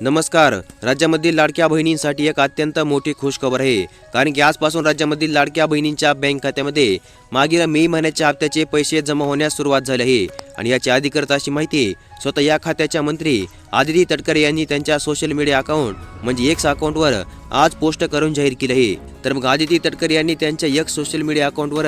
नमस्कार. राज्यामधील लाडक्या बहिणींसाठी एक अत्यंत मोठी खुशखबर आहे. कारण की आजपासून राज्यामधील लाडक्या बहिणींच्या बँक खात्यामध्ये मागील मे महिन्याच्या हप्त्याचे पैसे जमा होण्यास सुरुवात झाली आहे. आणि याची अधिकृत अशी माहिती स्वतः या खात्याच्या मंत्री आदिती तटकरे यांनी त्यांच्या सोशल मीडिया अकाउंट म्हणजे एक्स अकाउंटवर आज पोस्ट करून जाहीर केलं आहे तर मग आदिती तटकरे यांनी त्यांच्या एक्स सोशल मीडिया अकाउंटवर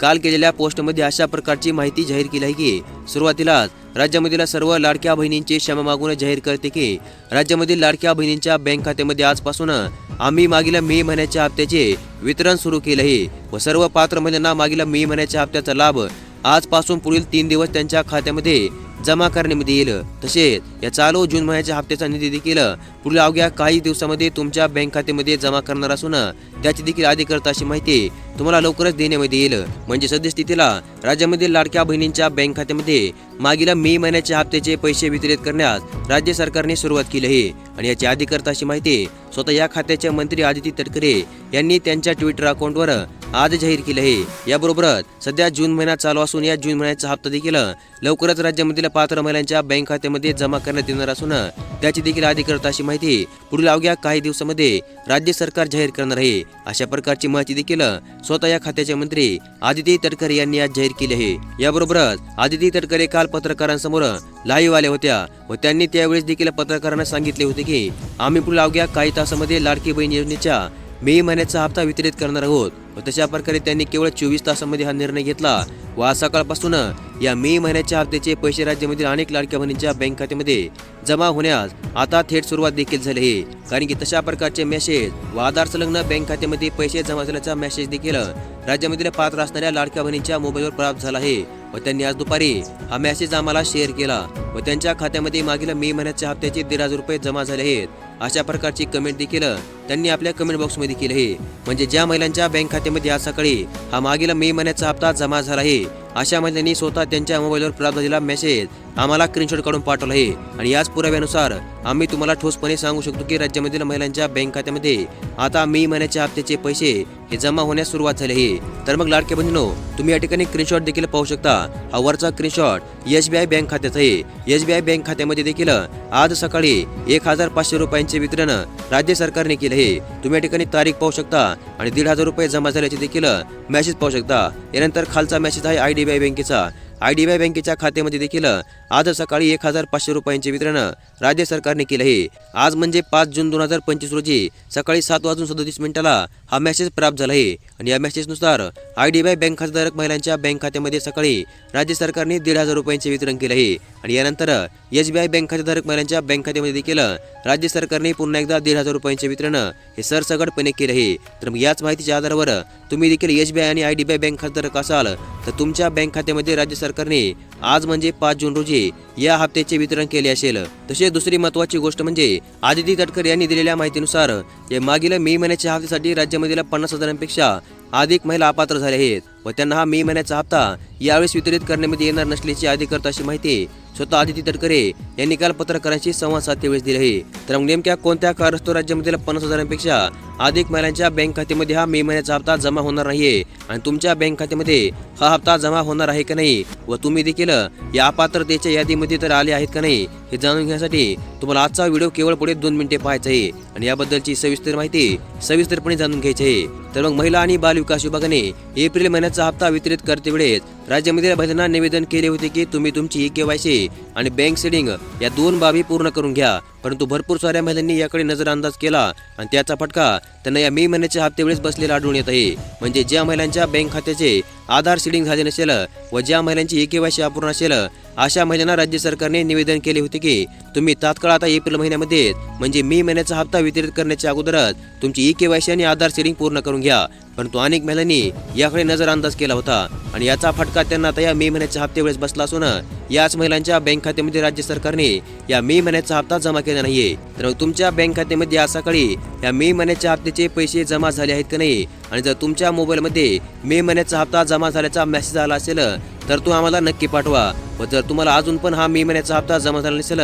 काल केलेल्या पोस्टमध्ये अशा प्रकारची माहिती जाहीर केली आहे की सुरुवातीलाच राज्यामधील सर्व लाडक्या बहिणींची क्षमा मागून जाहीर करते की राज्यामधील लाडक्या बहिणींच्या बँक खात्यामध्ये आजपासून आम्ही मागील मे महिन्याच्या हप्त्याचे वितरण सुरू केले आहे व सर्व पात्र महिलांना मागील मे महिन्याच्या हप्त्याचा लाभ आजपासून पुढील तीन दिवस त्यांच्या खात्यामध्ये जमा करण्यामध्ये येईल. तसेच या चालू जून महिन्याच्या हप्त्याचा निधी देखील पुढील अवघ्या काही दिवसामध्ये तुमच्या बँक खात्यामध्ये जमा करणार असून त्याची देखील अधिकृत अशी माहिती तुम्हाला लवकरच देण्यामध्ये येईल. म्हणजे सद्यस्थितीला राज्यामधील लाडक्या बहिणींच्या बँक खात्यामध्ये मागील मे महिन्याच्या हप्त्याचे पैसे वितरित करण्यास राज्य सरकारने सुरुवात केली आहे. आणि याची अधिकृत अशी माहिती स्वतः या खात्याचे मंत्री आदिती तटकरे यांनी त्यांच्या ट्विटर अकाउंटवर आज जाहीर केले आहे. याबरोबरच सध्या जून महिना चालू असून या जून महिन्याचा हप्ता देखील लवकरच राज्यामधील पात्र महिलांच्या बँक खात्यामध्ये जमा करण्यात येणार असून त्याची देखील अधिकृत अशी माहिती पुढील अवघ्या काही दिवसामध्ये राज्य सरकार जाहीर करणार आहे. अशा प्रकारची माहिती देखील स्वतः या खात्याचे मंत्री आदिती तटकरे यांनी आज जाहीर केली आहे. याबरोबरच आदिती तटकरे काल पत्रकारांसमोर लाईव्ह आल्या होत्या व त्यांनी त्यावेळेस देखील पत्रकारांना सांगितले होते की आम्ही पुढील अवघ्या काही तासामध्ये लाडकी बहीण योजनेच्या मे महिन्याचा हप्ता वितरित करणार आहोत व तशा प्रकारे त्यांनी केवळ चोवीस तासामध्ये हा निर्णय घेतला व आज सकाळपासून या मे महिन्याच्या हप्त्याचे पैसे राज्यामधील अनेक लाडक्या बहिणींच्या बँक खात्यामध्ये जमा होण्यास आता थेट सुरुवात देखील झाली आहे. कारण की तशा प्रकारचे मेसेज व आधार संलग्न बँक खात्यामध्ये पैसे जमा झाल्याचा मेसेज देखील राज्यामधील पात्र असणाऱ्या लाडक्या बहिणींच्या मोबाईलवर प्राप्त झाला आहे व त्यांनी आज दुपारी हा मेसेज आम्हाला शेअर केला व त्यांच्या खात्यामध्ये मागील मे महिन्याच्या हप्त्याचे दीड हजार रुपये जमा झाले आहेत. अशा प्रकारची कमेंट देखील त्यांनी आपल्या कमेंट बॉक्समध्ये केली आहे. म्हणजे ज्या महिलांच्या बँक खात्यामध्ये आज सकाळी हा मागील मे महिन्याचा हप्ता जमा झाला आहे अशा महिलांनी स्वतः त्यांच्या मोबाईलवर प्राप्त झालेला मेसेज आम्हाला स्क्रीनशॉट काढून पाठवला आहे आणि याच पुराव्यानुसार आम्ही तुम्हाला ठोसपणे सांगू शकतो की राज्यामधील महिलांच्या बँक खात्यामध्ये आता मे महिन्याच्या हप्त्याचे पैसे हे जमा होण्यास सुरुवात झाली आहे. तर मग लाडके बंधूंनो तुम्ही या ठिकाणी स्क्रीनशॉट देखील पाहू शकता. हा वरचा screenshot S B I bank खात्याचा आहे. एस बी आय बँक खात्यामध्ये देखील आज सकाळी एक हजार पाचशे रुपयांचे वितरण राज्य सरकारने केले आहे. तुम्ही या ठिकाणी तारीख पाहू शकता आणि दीड हजार रुपये जमा झाल्याचे देखील मेसेज पाहू शकता. यानंतर खालचा मेसेज आहे आय डी बी आय बँकेचा. आय डी बी आय बँकेच्या खात्यामध्ये देखील आज सकाळी एक हजार पाचशे रुपयांचे वितरण राज्य सरकारने केले आहे. आज म्हणजे पाच जून दोन हजार पंचवीस रोजी सकाळी सात वाजून सदतीस मिनिटाला हा मेसेज प्राप्त झाला आहे. आणि या मेसेजनुसार I D B I bank खातेधारक महिलांच्या बँक खात्यामध्ये सकाळी राज्य सरकारने दीड हजार रुपयांचे वितरण केले आहे. आणि यानंतर एस बी आय बँक खातेधारक महिलांच्या बँक खात्यामध्ये देखील राज्य सरकारने पुन्हा एकदा दीड हजार रुपयांचे वितरण हे सरसगटपणे केले आहे. तर मग याच माहितीच्या आधारावर तुम्ही देखील एस बी आय आणि I D B I bank खातेधारक असाल तर तुमच्या बँक खात्यामध्ये राज्य सरकार सरकारने आज म्हणजे पाच जून रोजी या हप्त्याचे वितरण केले असेल. तसेच दुसरी महत्वाची गोष्ट म्हणजे आदिती तटकर यांनी दिलेल्या माहितीनुसार या मागील मे महिन्याच्या हप्त्यासाठी राज्यामधील पन्नास हजारांपेक्षा अधिक महिला अपात्र झाल्या आहेत व त्यांना हा मे महिन्याचा हप्ता यावेळेस वितरित करण्यामध्ये येणार नसल्याची अधिकृत अशी माहिती स्वतः आदिती तटकरे यांनी काल पत्रकारांशी संवाद साधतेवेळेस दिले आहे. तर मग नेमक्या कोणत्या कारस्तो राज्यामधील पन्नास हजारांपेक्षा अधिक महिलांच्या बँक खात्यामध्ये हा मे महिन्याचा हप्ता जमा होणार नाहीये? आणि तुमच्या बँक खात्यामध्ये हा हप्ता जमा होणार आहे का नाही? व तुम्ही देखील या अपात्रतेच्या यादीमध्ये तर आले आहेत का नाही हे जाणून घेण्यासाठी तुम्हाला आजचा व्हिडिओ केवळ पुढे दोन मिनिटे पाहायचा आहे. आणि याबद्दलची सविस्तर माहिती सविस्तरपणे जाणून घ्यायची आहे. तर मग महिला आणि बाल विकास विभागाने एप्रिल महिन्याचा हप्ता वितरित करते वेळेस राज्यामधील महिलांना निवेदन केले होते की तुम्ही तुमची ई केवायसी आणि बँक सेडिंग या दोन बाबी पूर्ण करून घ्या. परंतु भरपूर साऱ्या महिलांनी याकडे नजरअंदाज केला आणि त्याचा फटका त्यांना या मे महिन्याच्या हप्त्यावेळेस बसलेला आढळून येत आहे. म्हणजे ज्या महिलांच्या बँक खात्याचे आधार सिडिंग झाले नसेल व ज्या महिलांची एके केवायसी अपूर्ण असेल अशा महिलांना राज्य सरकारने निवेदन केले होते की तुम्ही तात्काळ आता एप्रिल महिन्यामध्ये म्हणजे मे महिन्याचा हप्ता वितरित करण्याच्या अगोदरच तुमची ई केवायसी आणि आधार सिडिंग पूर्ण करून घ्या. परंतु अनेक महिलांनी याकडे नजरअंदाज केला होता आणि याचा फटका त्यांना आता या मे महिन्याच्या वेळेस बसला असून याच महिलांच्या बँक खात्यामध्ये राज्य सरकारने या मे महिन्याचा हप्ता जमा केला नाहीये. तर तुमच्या बँक खात्यामध्ये आज सकाळी या मे महिन्याच्या हप्त्याचे पैसे जमा झाले आहेत की नाही आणि जर तुमच्या मोबाईलमध्ये मे महिन्याचा हप्ता जमा झाल्याचा मेसेज आला असेल तर तो आम्हाला नक्की पाठवा. व जर तुम्हाला अजून पण हा मे महिन्याचा हप्ता जमा झाला नसेल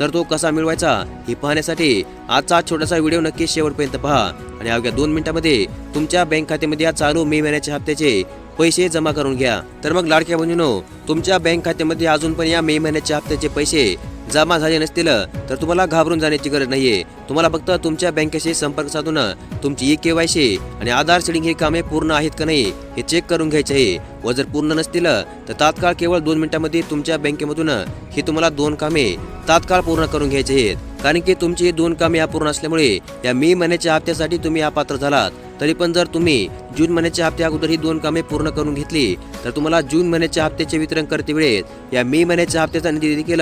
तर तो कसा मिळवायचा हे पाहण्यासाठी आजचा छोटासा व्हिडिओ नक्की शेवटपर्यंत पहा. आणि अवघ्या दोन मिनिटांमध्ये तुमच्या बँक खात्यामध्ये या चालू मे महिन्याच्या हप्त्याचे पैसे जमा करून घ्या. तर मग लाडक्या बहिणीनो तुमच्या बँक खात्यामध्ये अजून पण या मे महिन्याच्या हप्त्याचे पैसे जमा झाले नसतील तर तुम्हाला घाबरून जाण्याची गरज नाहीये. तुम्हाला फक्त तुमच्या बँकेशी संपर्क साधून तुमची ई के वाय आणि आधार सेडिंग ही कामे पूर्ण आहेत का नाही हे चेक करून घ्यायचे आहे. व जर पूर्ण नसतील तर तात्काळ केवळ दोन मिनिटांमध्ये तुमच्या बँकेमधून ही तुम्हाला दोन कामे तात्काळ पूर्ण करून घ्यायचे आहेत. कारण की तुमची ही दोन कामे अपूर्ण असल्यामुळे या मे महिन्याच्या हप्त्यासाठी तुम्ही अपात्र झालात. तरी पण जर तुम्ही जून महिन्याच्या हप्त्या अगोदर ही दोन कामे पूर्ण करून घेतली तर तुम्हाला जून महिन्याच्या हप्त्याचे वितरण करते वेळेत या मे महिन्याच्या हप्त्याचा निधी देखील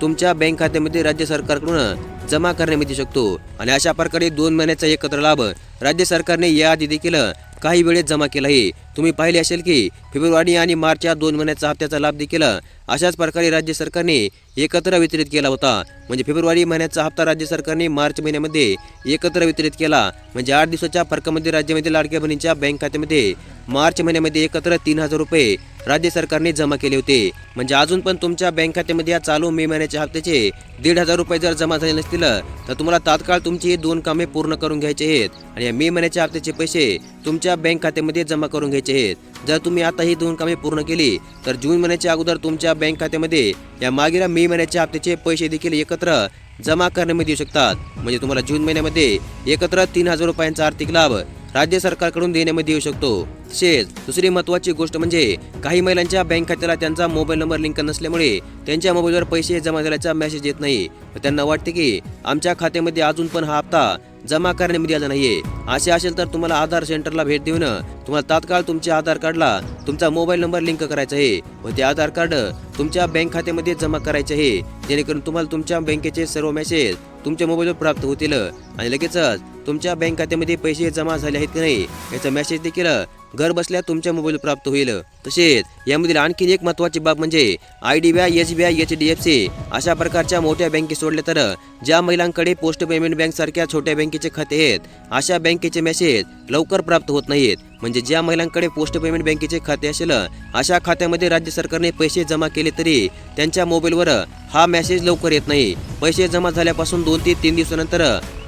तुमच्या बँक खात्यामध्ये राज्य सरकारकडून जमा करण्यात येऊ शकतो. आणि अशा प्रकारे दोन महिन्याचा एकत्र लाभ राज्य सरकारने याआधी देखील काही वेळेत जमा केला आहे. तुम्ही पाहिले असेल की फेब्रुवारी आणि मार्च या दोन महिन्याचा हप्त्याचा लाभ देखील अशाच प्रकारे राज्य सरकारने एकत्र वितरित केला होता. म्हणजे फेब्रुवारी महिन्याचा हप्ता राज्य सरकारने मार्च महिन्यामध्ये एकत्र वितरित केला. म्हणजे आठ दिवसाच्या फरकामध्ये राज्यामध्ये लाडक्या बहिणींच्या बँक खात्यामध्ये मार्च महिन्यामध्ये एकत्र तीन हजार रुपये राज्य सरकारने जमा केले होते. म्हणजे अजून पण तुमच्या बँक खात्यामध्ये या चालू मे महिन्याच्या हप्त्याचे दीड हजार रुपये जर जमा झाले नसतील तर तुम्हाला तात्काळ तुमची दोन कामे पूर्ण करून घ्यायचे आहेत. आणि या मे महिन्याच्या हप्त्याचे पैसे तुमच्या बँक खात्यामध्ये जमा करून घ्यायचे आहेत. जर तुम्ही आता ही दोन कामे पूर्ण केली तर जून महिन्याच्या अगोदर तुमच्या बँक खात्यामध्ये या मागील मे महिन्याच्या हप्त्याचे पैसे देखील एकत्र जमा करण्यामध्ये येऊ शकतात. म्हणजे तुम्हाला जून महिन्यामध्ये एकत्र तीन हजार रुपयांचा आर्थिक लाभ राज्य सरकारकडून देण्यामध्ये येऊ शकतो. तसेच दुसरी महत्वाची गोष्ट म्हणजे काही महिलांच्या बँक खात्याला त्यांचा मोबाईल नंबर लिंक नसल्यामुळे त्यांच्या मोबाईलवर पैसे जमा झाल्याचा मेसेज येत नाही. व त्यांना वाटते की आमच्या खात्यामध्ये अजून पण हा हप्ता जमा करण्यामध्ये आला नाहीये. असे असेल तर तुम्हाला आधार सेंटरला भेट देऊन तुम्हाला तात्काळ तुमच्या आधार कार्डला तुमचा मोबाईल नंबर लिंक करायचा आहे. व ते आधार कार्ड तुमच्या बँक खात्यामध्ये जमा करायचे आहे. जेणेकरून तुम्हाला तुमच्या बँकेचे सर्व मेसेज तुमच्या मोबाईलवर प्राप्त होतील. आणि लगेचच तुमच्या बँक खात्यामध्ये पैसे जमा झाले आहेत की नाही याचा मेसेज देखील घर बसल्या तुमच्या मोबाईल प्राप्त होईल. तसेच यामधील आणखी एक महत्वाची बाब म्हणजे I D B I S B I H D F C अशा प्रकारच्या मोठ्या बँके सोडल्या तर ज्या महिलांकडे पोस्ट पेमेंट बँक सारख्या छोट्या बँकेचे खाते आहेत अशा बँकेचे मेसेज लवकर प्राप्त होत नाहीत. म्हणजे ज्या महिलांकडे पोस्ट पेमेंट बँकेचे खाते असेल अशा खात्यामध्ये राज्य सरकारने पैसे जमा केले तरी त्यांच्या मोबाईलवर हा मेसेज लवकर येत नाही. पैसे जमा झाल्यापासून दोन ते तीन दिवसानंतर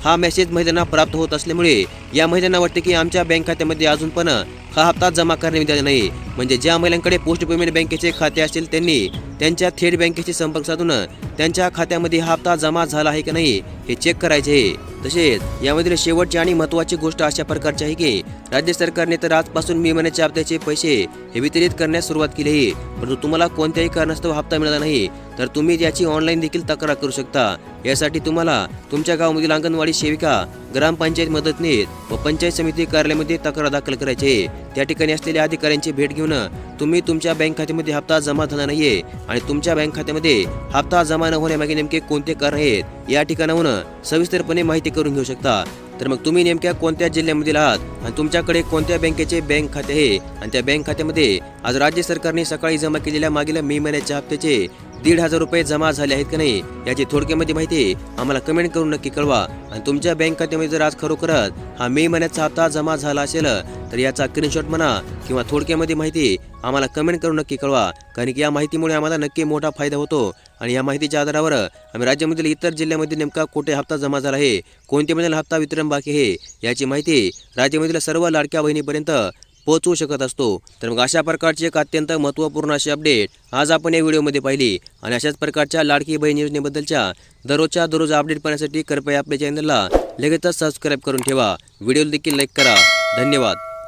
हा मेसेज महिलांना प्राप्त होत असल्यामुळे या महिलांना वाटते की आमच्या बँक खात्यामध्ये अजून पण हा हप्ता जमा करण्यात आला नाही. म्हणजे ज्या महिलांकडे पोस्ट पेमेंट बँकेचे खाते असतील त्यांनी त्यांच्या थेट बँकेशी संपर्क साधून त्यांच्या खात्यामध्ये हा हप्ता जमा झाला आहे की नाही हे चेक करायचे आहे. तसेच यामधील शेवटची आणि महत्त्वाची गोष्ट अशा प्रकारची आहे की राज्य सरकारने तर आजपासून मे महिन्याच्या हप्त्याचे पैसे हे वितरित करण्यास सुरुवात केली आहे. परंतु तुम्हाला कोणत्याही कारणास्तव हप्ता मिळाला नाही. तर तुम्ही याची ऑनलाईन देखील तक्रार करू शकता. यासाठी तुम्हाला तुमच्या गावामधील अंगणवाडी सेविका ग्रामपंचायत मदतनीस व पंचायत समिती कार्यालयामध्ये तक्रार दाखल करायची. त्या ठिकाणी असलेल्या अधिकाऱ्यांची भेट घेऊन तुम्ही तुमच्या बँक खात्यामध्ये हप्ता जमा झाला नाहीये आणि तुमच्या बँक खात्यामध्ये हप्ता जमा न होण्यामागे नेमके कोणते कारण आहेत या ठिकाणाहून सविस्तरपणे माहिती करून घेऊ शकता. तर मग तुम्ही नेमक्या कोणत्या जिल्ह्यामधील आहात आणि तुमच्याकडे कोणत्या बँकेचे बँक खाते आहे? आणि त्या बँक खात्यामध्ये आज राज्य सरकारने सकाळी जमा केलेल्या मागील मे महिन्याच्या हप्त्याचे दीड हजार रुपये जमा झाले आहेत का नाही याची थोडक्यामध्ये माहिती आम्हाला कमेंट करून नक्की कळवा. आणि तुमच्या बँक खात्यामध्ये जर आज खरोखरच हा मे महिन्याचा हप्ता जमा झाला असेल तर याचा स्क्रीनशॉट म्हणा किंवा थोडक्यामध्ये माहिती आम्हाला कमेंट करून नक्की कळवा. कारण की या माहितीमुळे आम्हाला नक्की मोठा फायदा होतो. आणि या माहितीच्या आधारावर आम्ही राज्यामधील इतर जिल्ह्यामध्ये नेमका कुठे हप्ता जमा झाला आहे कोणत्यामधील हप्ता वितरण बाकी आहे याची माहिती राज्यामधील सर्व लाडक्या बहिणीपर्यंत पोहोचवू शकत असतो. तर मग अशा प्रकारची एक अत्यंत महत्त्वपूर्ण अशी अपडेट आज आपण या व्हिडिओमध्ये पाहिली. आणि अशाच प्रकारच्या लाडकी बहीण योजनेबद्दलच्या दररोजच्या दररोज अपडेट पाहण्यासाठी कृपया आपल्या चॅनलला लगेचच सबस्क्राईब करून ठेवा. व्हिडिओ देखील लाईक करा. धन्यवाद.